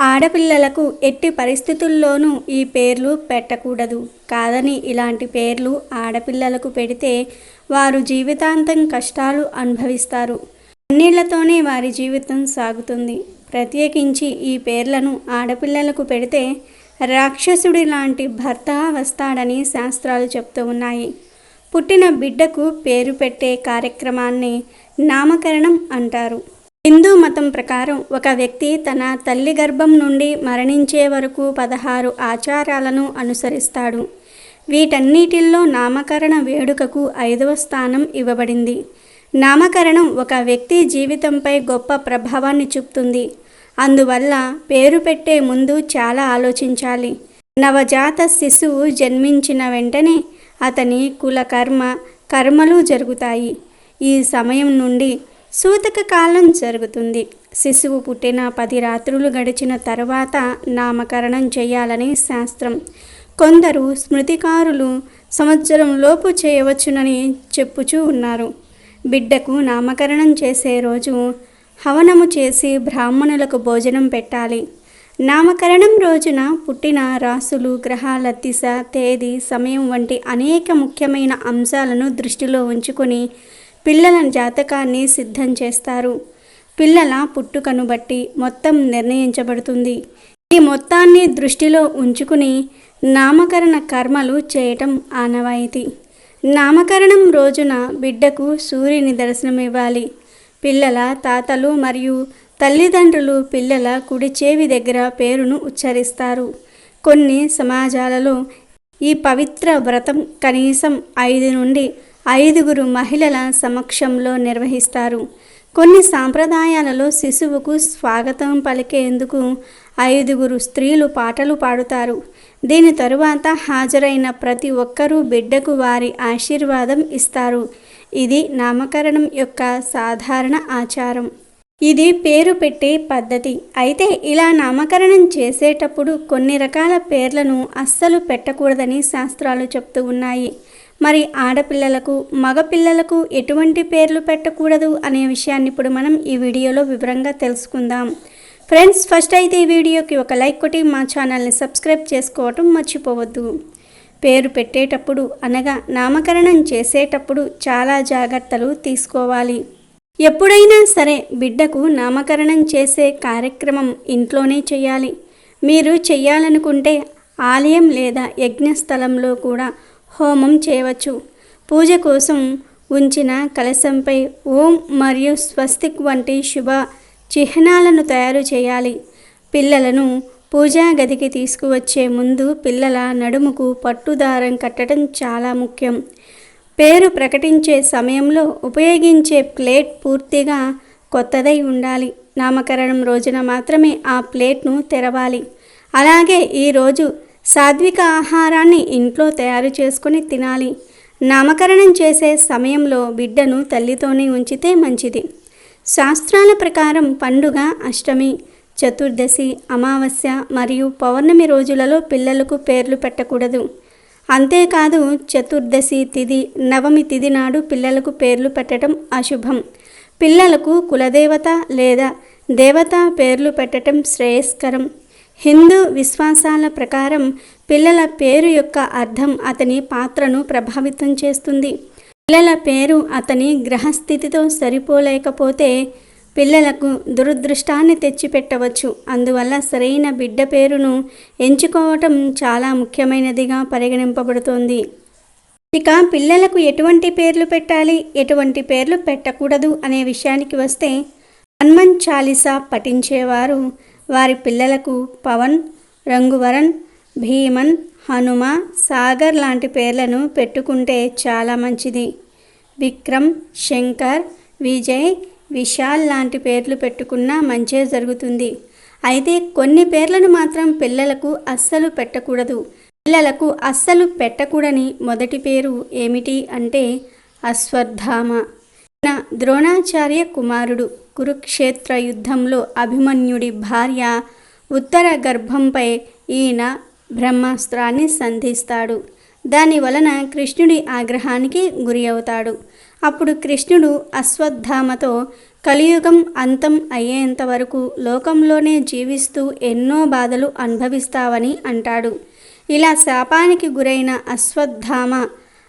ఆడపిల్లలకు ఎట్టి పరిస్థితుల్లోనూ ఈ పేర్లు పెట్టకూడదు. కాదని ఇలాంటి పేర్లు ఆడపిల్లలకు పెడితే వారు జీవితాంతం కష్టాలు అనుభవిస్తారు. కన్నీళ్ళతోనే వారి జీవితం సాగుతుంది. ప్రత్యేకించి ఈ పేర్లను ఆడపిల్లలకు పెడితే రాక్షసుడి లాంటి భర్త వస్తాడని శాస్త్రాలు చెప్తూ ఉన్నాయి. పుట్టిన బిడ్డకు పేరు పెట్టే కార్యక్రమాన్ని నామకరణం అంటారు. హిందూ మతం ప్రకారం ఒక వ్యక్తి తన తల్లి గర్భం నుండి మరణించే వరకు పదహారు ఆచారాలను అనుసరిస్తాడు. వీటన్నిటిల్లో నామకరణ వేడుకకు ఐదవ స్థానం ఇవ్వబడింది. నామకరణం ఒక వ్యక్తి జీవితంపై గొప్ప ప్రభావాన్ని చూపుతుంది. అందువల్ల పేరు పెట్టే ముందు చాలా ఆలోచించాలి. నవజాత శిశువు జన్మించిన వెంటనే అతని కుల కర్మ కర్మలు జరుగుతాయి. ఈ సమయం నుండి సూతక కాలం జరుగుతుంది. శిశువు పుట్టిన పది రాత్రులు గడిచిన తర్వాత నామకరణం చేయాలని శాస్త్రం. కొందరు స్మృతికారులు సంవత్సరం లోపు చేయవచ్చునని చెప్పుచూ ఉన్నారు. బిడ్డకు నామకరణం చేసే రోజు హవనము చేసి బ్రాహ్మణులకు భోజనం పెట్టాలి. నామకరణం రోజున పుట్టిన రాసులు గ్రహాల దిశ తేదీ సమయం వంటి అనేక ముఖ్యమైన అంశాలను దృష్టిలో ఉంచుకొని పిల్లల జాతకాన్ని సిద్ధం చేస్తారు. పిల్లల పుట్టుకను బట్టి మొత్తం నిర్ణయించబడుతుంది. ఈ మొత్తాన్ని దృష్టిలో ఉంచుకుని నామకరణ కర్మలు చేయటం ఆనవాయితీ. నామకరణం రోజున బిడ్డకు సూర్యుని దర్శనమివ్వాలి. పిల్లల తాతలు మరియు తల్లిదండ్రులు పిల్లల కుడి చేవి దగ్గర పేరును ఉచ్చరిస్తారు. కొన్ని సమాజాలలో ఈ పవిత్ర వ్రతం కనీసం ఐదు నుండి ఐదుగురు మహిళల సమక్షంలో నిర్వహిస్తారు. కొన్ని సాంప్రదాయాలలో శిశువుకు స్వాగతం పలికేందుకు ఐదుగురు స్త్రీలు పాటలు పాడుతారు. దీని తరువాత హాజరైన ప్రతి ఒక్కరూ బిడ్డకు వారి ఆశీర్వాదం ఇస్తారు. ఇది నామకరణం యొక్క సాధారణ ఆచారం. ఇది పేరు పెట్టే పద్ధతి. అయితే ఇలా నామకరణం చేసేటప్పుడు కొన్ని రకాల పేర్లను అస్సలు పెట్టకూడదని శాస్త్రాలు చెప్తూ ఉన్నాయి. మరి ఆడపిల్లలకు మగపిల్లలకు ఎటువంటి పేర్లు పెట్టకూడదు అనే విషయాన్ని ఇప్పుడు మనం ఈ వీడియోలో వివరంగా తెలుసుకుందాం. ఫ్రెండ్స్ ఫస్ట్ అయితే ఈ వీడియోకి ఒక లైక్ కొట్టి మా ఛానల్ని సబ్స్క్రైబ్ చేసుకోవటం మర్చిపోవద్దు. పేరు పెట్టేటప్పుడు అనగా నామకరణం చేసేటప్పుడు చాలా జాగ్రత్తలు తీసుకోవాలి. ఎప్పుడైనా సరే బిడ్డకు నామకరణం చేసే కార్యక్రమం ఇంట్లోనే చేయాలి. మీరు చేయాలనుకుంటే ఆలయం లేదా యజ్ఞస్థలంలో కూడా హోమం చేయవచ్చు. పూజ కోసం ఉంచిన కలశంపై ఓం మరియు స్వస్తిక్ వంటి శుభ చిహ్నాలను తయారు చేయాలి. పిల్లలను పూజా గదికి తీసుకువచ్చే ముందు పిల్లల నడుముకు పట్టుదారం కట్టడం చాలా ముఖ్యం. పేరు ప్రకటించే సమయంలో ఉపయోగించే ప్లేట్ పూర్తిగా కొత్తదై ఉండాలి. నామకరణం రోజున మాత్రమే ఆ ప్లేట్ను తెరవాలి. అలాగే ఈరోజు సాత్విక ఆహారాన్ని ఇంట్లో తయారు చేసుకొని తినాలి. నామకరణం చేసే సమయంలో బిడ్డను తల్లితోనే ఉంచితే మంచిది. శాస్త్రాల ప్రకారం పండుగ అష్టమి చతుర్దశి అమావాస్య మరియు పౌర్ణమి రోజులలో పిల్లలకు పేర్లు పెట్టకూడదు. అంతేకాదు చతుర్దశి తిథి నవమి తిథి నాడు పిల్లలకు పేర్లు పెట్టడం అశుభం. పిల్లలకు కులదేవత లేదా దేవత పేర్లు పెట్టడం శ్రేయస్కరం. హిందూ విశ్వాసాల ప్రకారం పిల్లల పేరు యొక్క అర్థం అతని పాత్రను ప్రభావితం చేస్తుంది. పిల్లల పేరు అతని గ్రహస్థితితో సరిపోలేకపోతే పిల్లలకు దురదృష్టాన్ని తెచ్చిపెట్టవచ్చు. అందువల్ల సరైన బిడ్డ పేరును ఎంచుకోవటం చాలా ముఖ్యమైనదిగా పరిగణింపబడుతోంది. ఇక పిల్లలకు ఎటువంటి పేర్లు పెట్టాలి? ఎటువంటి పేర్లు పెట్టకూడదు అనే విషయానికి వస్తే హనుమన్ చాలీసా పఠించేవారు వారి పిల్లలకు పవన్ రంగువరన్ భీమన్ హనుమ సాగర్ లాంటి పేర్లను పెట్టుకుంటే చాలా మంచిది. విక్రమ్ శంకర్ విజయ్ విశాల్ లాంటి పేర్లు పెట్టుకున్నా మంచే జరుగుతుంది. అయితే కొన్ని పేర్లను మాత్రం పిల్లలకు అస్సలు పెట్టకూడదు. పిల్లలకు అస్సలు పెట్టకూడని మొదటి పేరు ఏమిటి అంటే అశ్వత్థామ. ద్రోణాచార్య కుమారుడు. కురుక్షేత్ర యుద్ధంలో అభిమన్యుడి భార్య ఉత్తర గర్భంపై ఈయన బ్రహ్మాస్త్రాన్ని సంధిస్తాడు. దాని వలన కృష్ణుడి ఆగ్రహానికి గురి అవుతాడు. అప్పుడు కృష్ణుడు అశ్వత్థామతో కలియుగం అంతం అయ్యేంత వరకు లోకంలోనే జీవిస్తూ ఎన్నో బాధలు అనుభవిస్తావని అంటాడు. ఇలా శాపానికి గురైన అశ్వత్థామ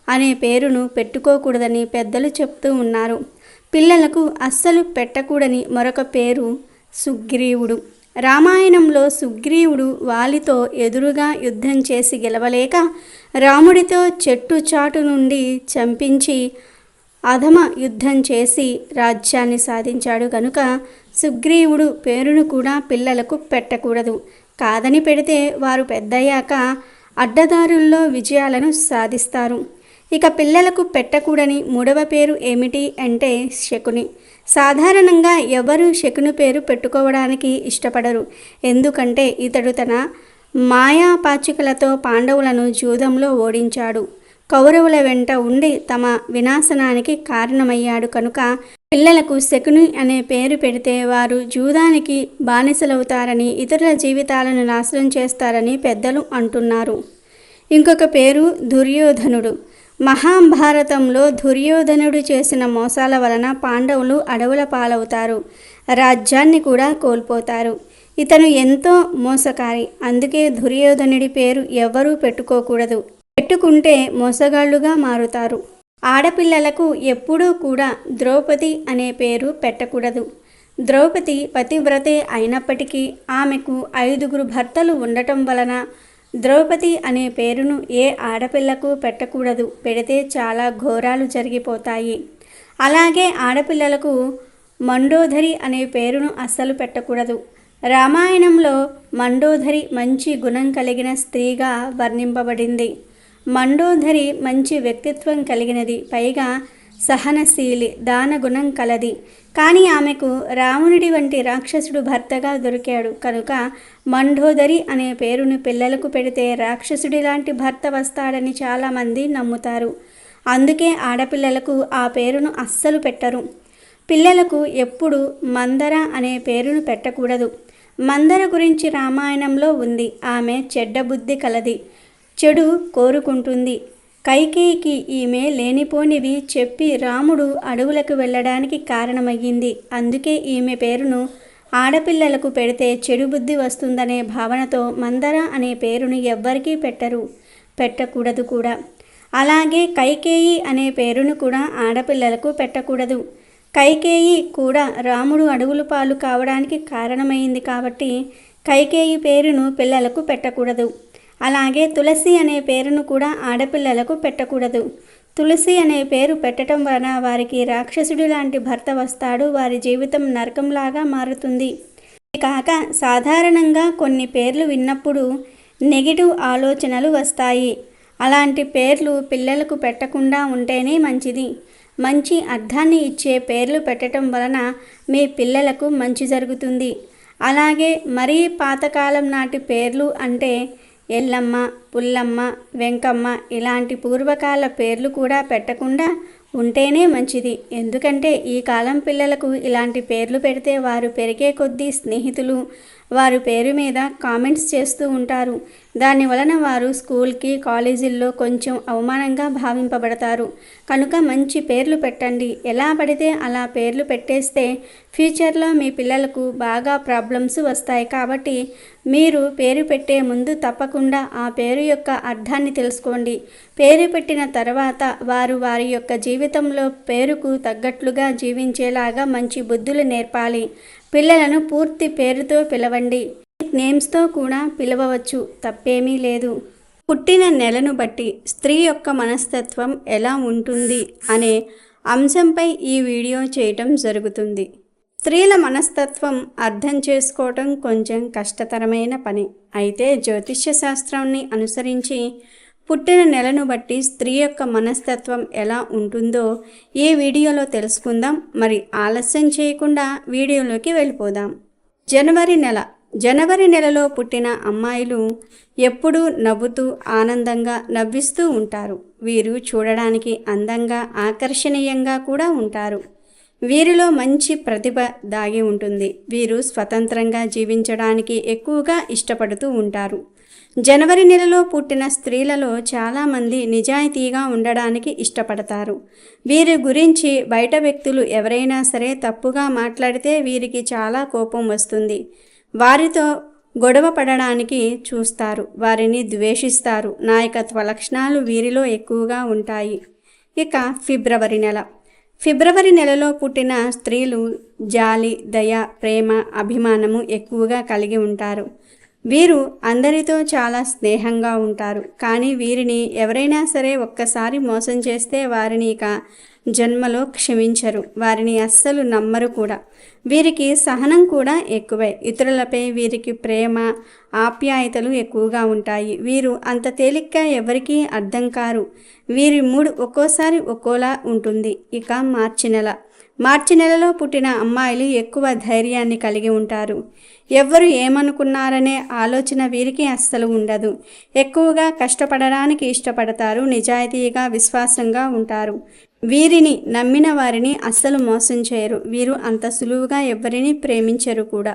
అనే పేరును పెట్టుకోకూడదని పెద్దలు చెప్తూ ఉన్నారు. పిల్లలకు అస్సలు పెట్టకూడని మరొక పేరు సుగ్రీవుడు. రామాయణంలో సుగ్రీవుడు వాలితో ఎదురుగా యుద్ధం చేసి గెలవలేక రాముడితో చెట్టు చాటు నుండి చంపించి అధమ యుద్ధం చేసి రాజ్యాన్ని సాధించాడు కనుక సుగ్రీవుడు పేరును కూడా పిల్లలకు పెట్టకూడదు. కాదని పెడితే వారు పెద్దయ్యాక అడ్డదారుల్లో విజయాలను సాధిస్తారు. ఇక పిల్లలకు పెట్టకూడని మూడవ పేరు ఏమిటి అంటే శకుని. సాధారణంగా ఎవరు శకుని పేరు పెట్టుకోవడానికి ఇష్టపడరు. ఎందుకంటే ఇతడు తన మాయాపాచికలతో పాండవులను జూదంలో ఓడించాడు. కౌరవుల వెంట ఉండి తమ వినాశనానికి కారణమయ్యాడు కనుక పిల్లలకు శకుని అనే పేరు పెడితే వారు జూదానికి బానిసలవుతారని ఇతరుల జీవితాలను నాశనం చేస్తారని పెద్దలు అంటున్నారు. ఇంకొక పేరు దుర్యోధనుడు. మహాభారతంలో దుర్యోధనుడు చేసిన మోసాల వలన పాండవులు అడవుల పాలవుతారు రాజ్యాన్ని కూడా కోల్పోతారు. ఇతను ఎంతో మోసకారి అందుకే దుర్యోధనుడి పేరు ఎవ్వరూ పెట్టుకోకూడదు. పెట్టుకుంటే మోసగాళ్ళుగా మారుతారు. ఆడపిల్లలకు ఎప్పుడూ కూడా ద్రౌపది అనే పేరు పెట్టకూడదు. ద్రౌపది పతివ్రతే అయినప్పటికీ ఆమెకు ఐదుగురు భర్తలు ఉండటం వలన ద్రౌపది అనే పేరును ఏ ఆడపిల్లకు పెట్టకూడదు. పెడితే చాలా ఘోరాలు జరిగిపోతాయి. అలాగే ఆడపిల్లలకు మండోదరి అనే పేరును అస్సలు పెట్టకూడదు. రామాయణంలో మండోదరి మంచి గుణం కలిగిన స్త్రీగా వర్ణింపబడింది. మండోదరి మంచి వ్యక్తిత్వం కలిగినది. పైగా సహనశీలి దానగుణం కలది. కానీ ఆమెకు రావణుడి వంటి రాక్షసుడు భర్తగా దొరికాడు. కనుక మండోదరి అనే పేరును పిల్లలకు పెడితే రాక్షసుడి లాంటి భర్త వస్తాడని చాలామంది నమ్ముతారు. అందుకే ఆడపిల్లలకు ఆ పేరును అస్సలు పెట్టరు. పిల్లలకు ఎప్పుడు మందర అనే పేరును పెట్టకూడదు. మందర గురించి రామాయణంలో ఉంది. ఆమె చెడ్డ బుద్ధి కలది. చెడు కోరుకుంటుంది. కైకేయికి ఈమె లేనిపోనివి చెప్పి రాముడు అడవులకు వెళ్ళడానికి కారణమయ్యింది. అందుకే ఈమె పేరును ఆడపిల్లలకు పెడితే చెడు బుద్ధి వస్తుందనే భావనతో మందర అనే పేరును ఎవ్వరికీ పెట్టరు పెట్టకూడదు కూడా. అలాగే కైకేయి అనే పేరును కూడా ఆడపిల్లలకు పెట్టకూడదు. కైకేయి కూడా రాముడు అడవులు పాలు కావడానికి కారణమైంది కాబట్టి కైకేయి పేరును పిల్లలకు పెట్టకూడదు. అలాగే తులసి అనే పేరును కూడా ఆడపిల్లలకు పెట్టకూడదు. తులసి అనే పేరు పెట్టడం వలన వారికి రాక్షసుడి లాంటి భర్త వస్తాడు వారి జీవితం నరకంలాగా మారుతుంది. కాక సాధారణంగా కొన్ని పేర్లు విన్నప్పుడు నెగిటివ్ ఆలోచనలు వస్తాయి. అలాంటి పేర్లు పిల్లలకు పెట్టకుండా ఉంటేనే మంచిది. మంచి అర్థాన్ని ఇచ్చే పేర్లు పెట్టడం వలన మీ పిల్లలకు మంచి జరుగుతుంది. అలాగే మరీ పాతకాలం నాటి పేర్లు అంటే ఎల్లమ్మ పుల్లమ్మ వెంకమ్మ ఇలాంటి పూర్వకాల పేర్లు కూడా పెట్టకుండా ఉంటేనే మంచిది. ఎందుకంటే ఈ కాలం పిల్లలకు ఇలాంటి పేర్లు పెడితే వారు పెరిగే కొద్దీ స్నేహితులు వారు పేరు మీద కామెంట్స్ చేస్తూ ఉంటారు. దాని వలన వారు స్కూల్కి కాలేజీల్లో కొంచెం అవమానంగా భావింపబడతారు. కనుక మంచి పేర్లు పెట్టండి. ఎలా పడితే అలా పేర్లు పెట్టేస్తే ఫ్యూచర్లో మీ పిల్లలకు బాగా ప్రాబ్లమ్స్ వస్తాయి కాబట్టి మీరు పేరు పెట్టే ముందు తప్పకుండా ఆ పేరు యొక్క అర్థాన్ని తెలుసుకోండి. పేరు పెట్టిన తర్వాత వారు వారి యొక్క జీవితంలో పేరుకు తగ్గట్లుగా జీవించేలాగా మంచి బుద్ధులు నేర్పాలి. పిల్లలను పూర్తి పేరుతో పిలవండి. నేమ్స్తో కూడా పిలవవచ్చు. తప్పేమీ లేదు. పుట్టిన నెలను బట్టి స్త్రీ యొక్క మనస్తత్వం ఎలా ఉంటుంది అనే అంశంపై ఈ వీడియో చేయటం జరుగుతుంది. స్త్రీల మనస్తత్వం అర్థం చేసుకోవటం కొంచెం కష్టతరమైన పని. అయితే జ్యోతిష్య శాస్త్రాన్ని అనుసరించి పుట్టిన నెలను బట్టి స్త్రీ యొక్క మనస్తత్వం ఎలా ఉంటుందో ఈ వీడియోలో తెలుసుకుందాం. మరి ఆలస్యం చేయకుండా వీడియోలోకి వెళ్ళిపోదాం. జనవరి నెల. జనవరి నెలలో పుట్టిన అమ్మాయిలు ఎప్పుడూ నవ్వుతూ ఆనందంగా నవ్విస్తూ ఉంటారు. వీరు చూడడానికి అందంగా ఆకర్షణీయంగా కూడా ఉంటారు. వీరిలో మంచి ప్రతిభ దాగి ఉంటుంది. వీరు స్వతంత్రంగా జీవించడానికి ఎక్కువగా ఇష్టపడుతూ ఉంటారు. జనవరి నెలలో పుట్టిన స్త్రీలలో చాలామంది నిజాయితీగా ఉండడానికి ఇష్టపడతారు. వీరి గురించి బయట వ్యక్తులు ఎవరైనా సరే తప్పుగా మాట్లాడితే వీరికి చాలా కోపం వస్తుంది. వారితో గొడవ పడడానికి చూస్తారు. వారిని ద్వేషిస్తారు. నాయకత్వ లక్షణాలు వీరిలో ఎక్కువగా ఉంటాయి. ఇక ఫిబ్రవరి నెల. ఫిబ్రవరి నెలలో పుట్టిన స్త్రీలు జాలి దయ ప్రేమ అభిమానము ఎక్కువగా కలిగి ఉంటారు. వీరు అందరితో చాలా స్నేహంగా ఉంటారు. కానీ వీరిని ఎవరైనా సరే ఒక్కసారి మోసం చేస్తే వారిని ఇక జన్మలో క్షమించరు. వారిని అస్సలు నమ్మరు కూడా. వీరికి సహనం కూడా ఎక్కువే. ఇతరులపై వీరికి ప్రేమ ఆప్యాయతలు ఎక్కువగా ఉంటాయి. వీరు అంత తేలిగ్గా ఎవరికీ అర్థం కారు. వీరి మూడు ఒక్కోసారి ఒక్కోలా ఉంటుంది. ఇక మార్చి నెల. మార్చి నెలలో పుట్టిన అమ్మాయిలు ఎక్కువ ధైర్యాన్ని కలిగి ఉంటారు. ఎవ్వరు ఏమనుకున్నారనే ఆలోచన వీరికి అస్సలు ఉండదు. ఎక్కువగా కష్టపడడానికి ఇష్టపడతారు. నిజాయితీగా విశ్వాసంగా ఉంటారు. వీరిని నమ్మిన వారిని అస్సలు మోసం చేయరు. వీరు అంత సులువుగా ఎవరిని ప్రేమించరు కూడా.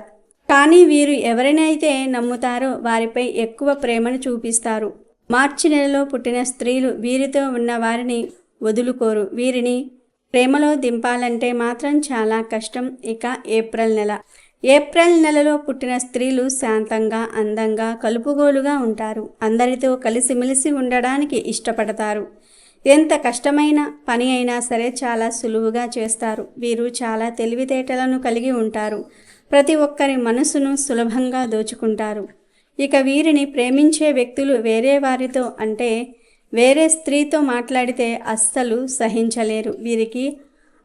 కానీ వీరు ఎవరినైతే నమ్ముతారో వారిపై ఎక్కువ ప్రేమను చూపిస్తారు. మార్చి నెలలో పుట్టిన స్త్రీలు వీరితో ఉన్న వారిని వదులుకోరు. వీరిని ప్రేమలో దింపాలంటే మాత్రం చాలా కష్టం. ఇక ఏప్రిల్ నెల. ఏప్రిల్ నెలలో పుట్టిన స్త్రీలు శాంతంగా అందంగా కలుపుగోలుగా ఉంటారు. అందరితో కలిసిమెలిసి ఉండడానికి ఇష్టపడతారు. ఎంత కష్టమైన పని అయినా సరే చాలా సులువుగా చేస్తారు. వీరు చాలా తెలివితేటలను కలిగి ఉంటారు. ప్రతి ఒక్కరి మనసును సులభంగా దోచుకుంటారు. ఇక వీరిని ప్రేమించే వ్యక్తులు వేరే వారితో అంటే వేరే స్త్రీతో మాట్లాడితే అస్సలు సహించలేరు. వీరికి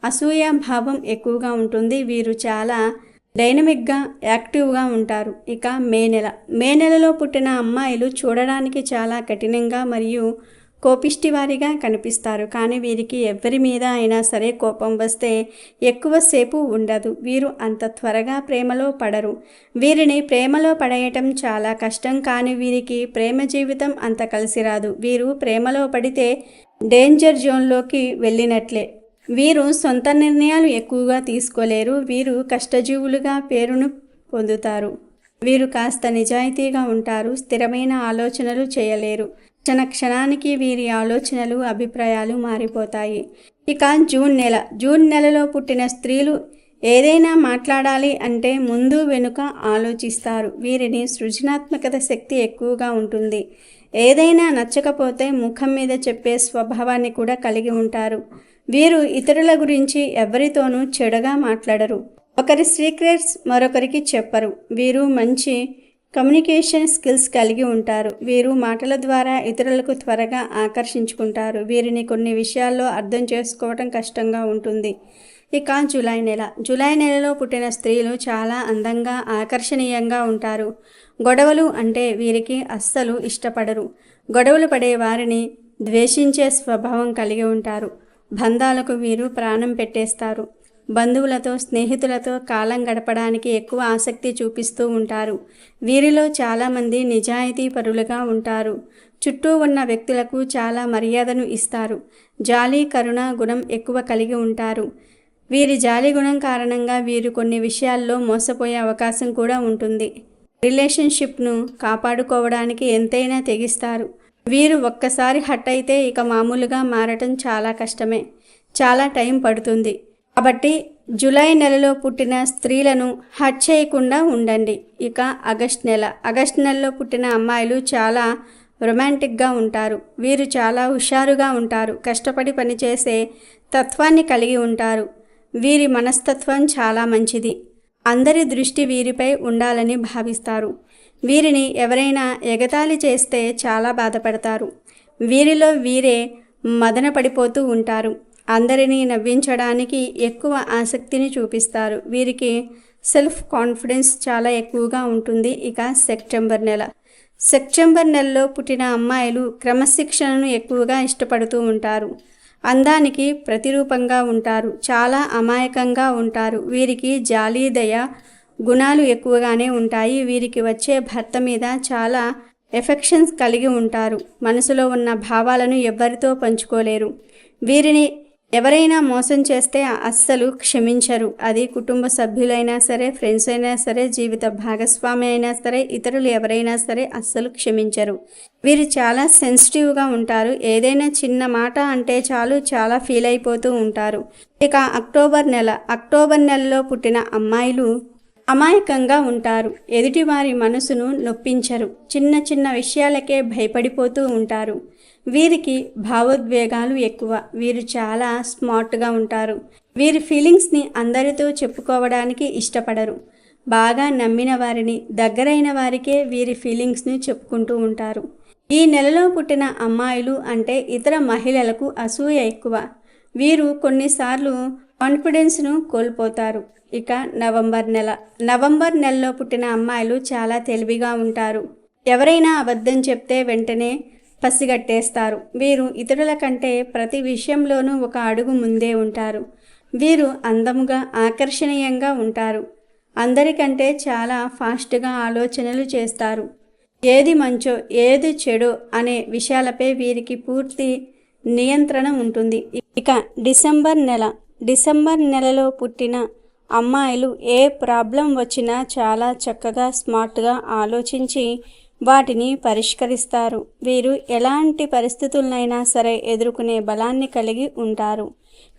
అసూయ భావం ఎక్కువగా ఉంటుంది. వీరు చాలా డైనమిక్గా యాక్టివ్గా ఉంటారు. ఇక మే నెల. మే నెలలో పుట్టిన అమ్మాయిలు చూడడానికి చాలా కఠినంగా మరియు కోపిష్టివారిగా కనిపిస్తారు. కానీ వీరికి ఎవరి మీద అయినా సరే కోపం వస్తే ఎక్కువసేపు ఉండదు. వీరు అంత త్వరగా ప్రేమలో పడరు. వీరిని ప్రేమలో పడేయటం చాలా కష్టం. కానీ వీరికి ప్రేమ జీవితం అంత కలిసి రాదు. వీరు ప్రేమలో పడితే డేంజర్ జోన్లోకి వెళ్ళినట్లే. వీరు సొంత నిర్ణయాలు ఎక్కువగా తీసుకోలేరు. వీరు కష్టజీవులుగా పేరును పొందుతారు. వీరు కాస్త నిజాయితీగా ఉంటారు. స్థిరమైన ఆలోచనలు చేయలేరు. క్షణ క్షణానికి వీరి ఆలోచనలు అభిప్రాయాలు మారిపోతాయి. ఇక జూన్ నెల. జూన్ నెలలో పుట్టిన స్త్రీలు ఏదైనా మాట్లాడాలి అంటే ముందు వెనుక ఆలోచిస్తారు. వీరిని సృజనాత్మకత శక్తి ఎక్కువగా ఉంటుంది. ఏదైనా నచ్చకపోతే ముఖం మీద చెప్పే స్వభావాన్ని కూడా కలిగి ఉంటారు. వీరు ఇతరుల గురించి ఎవరితోనూ చెడుగా మాట్లాడరు. ఒకరి సీక్రెట్స్ మరొకరికి చెప్పరు. వీరు మంచి కమ్యూనికేషన్ స్కిల్స్ కలిగి ఉంటారు. వీరు మాటల ద్వారా ఇతరులకు త్వరగా ఆకర్షించుకుంటారు. వీరిని కొన్ని విషయాల్లో అర్థం చేసుకోవటం కష్టంగా ఉంటుంది. ఇక జూలై నెల. జూలై నెలలో పుట్టిన స్త్రీలు చాలా అందంగా ఆకర్షణీయంగా ఉంటారు. గొడవలు అంటే వీరికి అస్సలు ఇష్టపడరు. గొడవలు పడే వారిని ద్వేషించే స్వభావం కలిగి ఉంటారు. బంధాలకు వీరు ప్రాణం పెట్టేస్తారు. బంధువులతో స్నేహితులతో కాలం గడపడానికి ఎక్కువ ఆసక్తి చూపిస్తూ ఉంటారు. వీరిలో చాలామంది నిజాయితీ పరులుగా ఉంటారు. చుట్టూ ఉన్న వ్యక్తులకు చాలా మర్యాదను ఇస్తారు. జాలి కరుణ గుణం ఎక్కువ కలిగి ఉంటారు. వీరి జాలి గుణం కారణంగా వీరు కొన్ని విషయాల్లో మోసపోయే అవకాశం కూడా ఉంటుంది. రిలేషన్షిప్ను కాపాడుకోవడానికి ఎంతైనా తెగిస్తారు. వీరు ఒక్కసారి హట్ అయితే ఇక మామూలుగా మారటం చాలా కష్టమే. చాలా టైం పడుతుంది. కాబట్టి జూలై నెలలో పుట్టిన స్త్రీలను హట్ చేయకుండా ఉండండి. ఇక ఆగస్ట్ నెల. ఆగస్ట్ నెలలో పుట్టిన అమ్మాయిలు చాలా రొమాంటిక్గా ఉంటారు. వీరు చాలా హుషారుగా ఉంటారు. కష్టపడి పనిచేసే తత్వాన్ని కలిగి ఉంటారు. వీరి మనస్తత్వం చాలా మంచిది. అందరి దృష్టి వీరిపై ఉండాలని భావిస్తారు. వీరిని ఎవరైనా ఎగతాళి చేస్తే చాలా బాధపడతారు. వీరిలో వీరే మదన పడిపోతూ ఉంటారు. అందరినీ నవ్వించడానికి ఎక్కువ ఆసక్తిని చూపిస్తారు. వీరికి సెల్ఫ్ కాన్ఫిడెన్స్ చాలా ఎక్కువగా ఉంటుంది ఇక సెప్టెంబర్ నెల. సెప్టెంబర్ నెలలో పుట్టిన అమ్మాయిలు క్రమశిక్షణను ఎక్కువగా ఇష్టపడుతూ ఉంటారు. అందానికి ప్రతిరూపంగా ఉంటారు. చాలా అమాయకంగా ఉంటారు. వీరికి జాలి దయ గుణాలు ఎక్కువగానే ఉంటాయి. వీరికి వచ్చే భర్త మీద చాలా ఎఫెక్షన్స్ కలిగి ఉంటారు. మనసులో ఉన్న భావాలను ఎవ్వరితో పంచుకోలేరు. వీరిని ఎవరైనా మోసం చేస్తే అస్సలు క్షమించరు. అది కుటుంబ సభ్యులైనా సరే ఫ్రెండ్స్ అయినా సరే జీవిత భాగస్వామి అయినా సరే ఇతరులు ఎవరైనా సరే అస్సలు క్షమించరు. వీరు చాలా సెన్సిటివ్గా ఉంటారు. ఏదైనా చిన్న మాట అంటే చాలు చాలా ఫీల్ అయిపోతూ ఉంటారు. ఇక అక్టోబర్ నెల అక్టోబర్ నెలలో పుట్టిన అమ్మాయిలు అమాయకంగా ఉంటారు. ఎదుటివారి మనసును నొప్పించరు. చిన్న చిన్న విషయాలకే భయపడిపోతూ ఉంటారు. వీరికి భావోద్వేగాలు ఎక్కువ. వీరు చాలా స్మార్ట్గా ఉంటారు. వీరి ఫీలింగ్స్ని అందరితో చెప్పుకోవడానికి ఇష్టపడరు. బాగా నమ్మిన వారిని దగ్గరైన వారికే వీరి ఫీలింగ్స్ని చెప్పుకుంటూ ఉంటారు. ఈ నెలలో పుట్టిన అమ్మాయిలు అంటే ఇతర మహిళలకు అసూయ ఎక్కువ. వీరు కొన్నిసార్లు కాన్ఫిడెన్స్ను కోల్పోతారు. ఇక నవంబర్ నెల నవంబర్ నెలలో పుట్టిన అమ్మాయిలు చాలా తెలివిగా ఉంటారు. ఎవరైనా అబద్ధం చెప్తే వెంటనే పసిగట్టేస్తారు. వీరు ఇతరుల కంటే ప్రతి విషయంలోనూ ఒక అడుగు ముందే ఉంటారు. వీరు అందముగా ఆకర్షణీయంగా ఉంటారు. అందరికంటే చాలా ఫాస్ట్గా ఆలోచనలు చేస్తారు. ఏది మంచో ఏది చెడో అనే విషయాలపై వీరికి పూర్తి నియంత్రణ ఉంటుంది. ఇక డిసెంబర్ నెల. డిసెంబర్ నెలలో పుట్టిన అమ్మాయిలు ఏ ప్రాబ్లం వచ్చినా చాలా చక్కగా స్మార్ట్గా ఆలోచించి వాటిని పరిష్కరిస్తారు. వీరు ఎలాంటి పరిస్థితులనైనా సరే ఎదుర్కొనే బలాన్ని కలిగి ఉంటారు.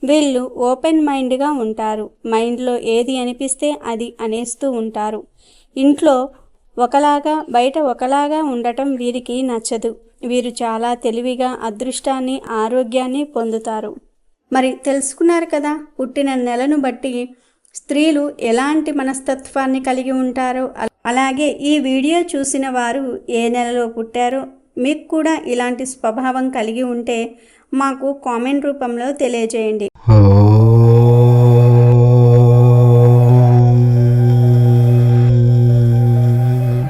వీళ్ళు ఓపెన్ మైండ్గా ఉంటారు. మైండ్లో ఏది అనిపిస్తే అది అనేస్తూ ఉంటారు. ఇంట్లో ఒకలాగా బయట ఒకలాగా ఉండటం వీరికి నచ్చదు. వీరు చాలా తెలివిగా అదృష్టాన్ని ఆరోగ్యాన్ని పొందుతారు. మరి తెలుసుకున్నారు కదా పుట్టిన నెలను బట్టి స్త్రీలు ఎలాంటి మనస్తత్వాన్ని కలిగి ఉంటారో అలాగే ఈ వీడియో చూసిన వారు ఏ నెలలో పుట్టారో మీకు కూడా ఇలాంటి స్వభావం కలిగి ఉంటే మాకు కామెంట్ రూపంలో తెలియజేయండి.